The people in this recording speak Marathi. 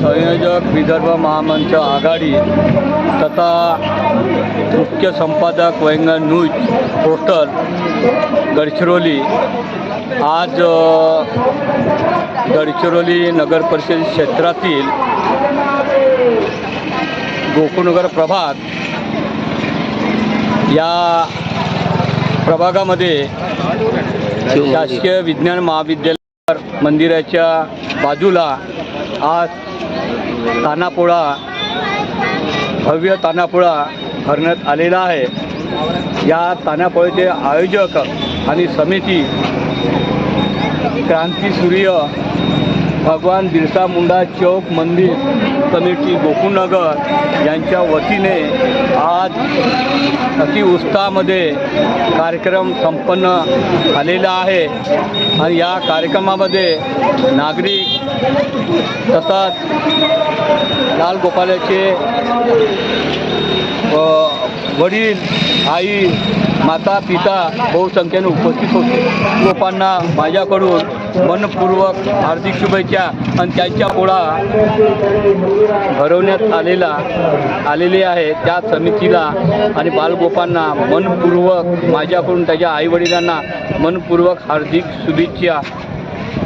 संयोजक विदर्भ महामंच आघाडी तथा मुख्य संपादक वैंगण न्यूज पोर्टल गडचिरोली. आज गडचिरोली नगर परिषद क्षेत्रातील गोकुळनगर प्रभाग या प्रभागामध्ये शासकीय विज्ञान महाविद्यालय मंदिराच्या बाजूला आज तानापोळा भव्य तानापोळा करण्यात आलेला आहे. या तानापोळ्याचे आयोजक आणि समिती क्रांती सूर्य भगवान बिरसा मुंडा चौक मंदिर कमिटी गोकुळनगर यांच्या वतीने आज अतिउत्साहामध्ये कार्यक्रम संपन्न झालेला आहे. आणि या कार्यक्रमामध्ये नागरिक तसाच लाल गोपाल्याचे वडील आई माता पिता बहुसंख्येने उपस्थित होते. लोकांना माझ्याकडून मनपूर्वक हार्दिक शुभेच्छा आणि त्यांच्या पोळा भरवण्यात आलेला आलेले आहे. त्या समितीला आणि बालगोपांना मनपूर्वक माझ्याकडून त्याच्या आईवडिलांना मनपूर्वक हार्दिक शुभेच्छा.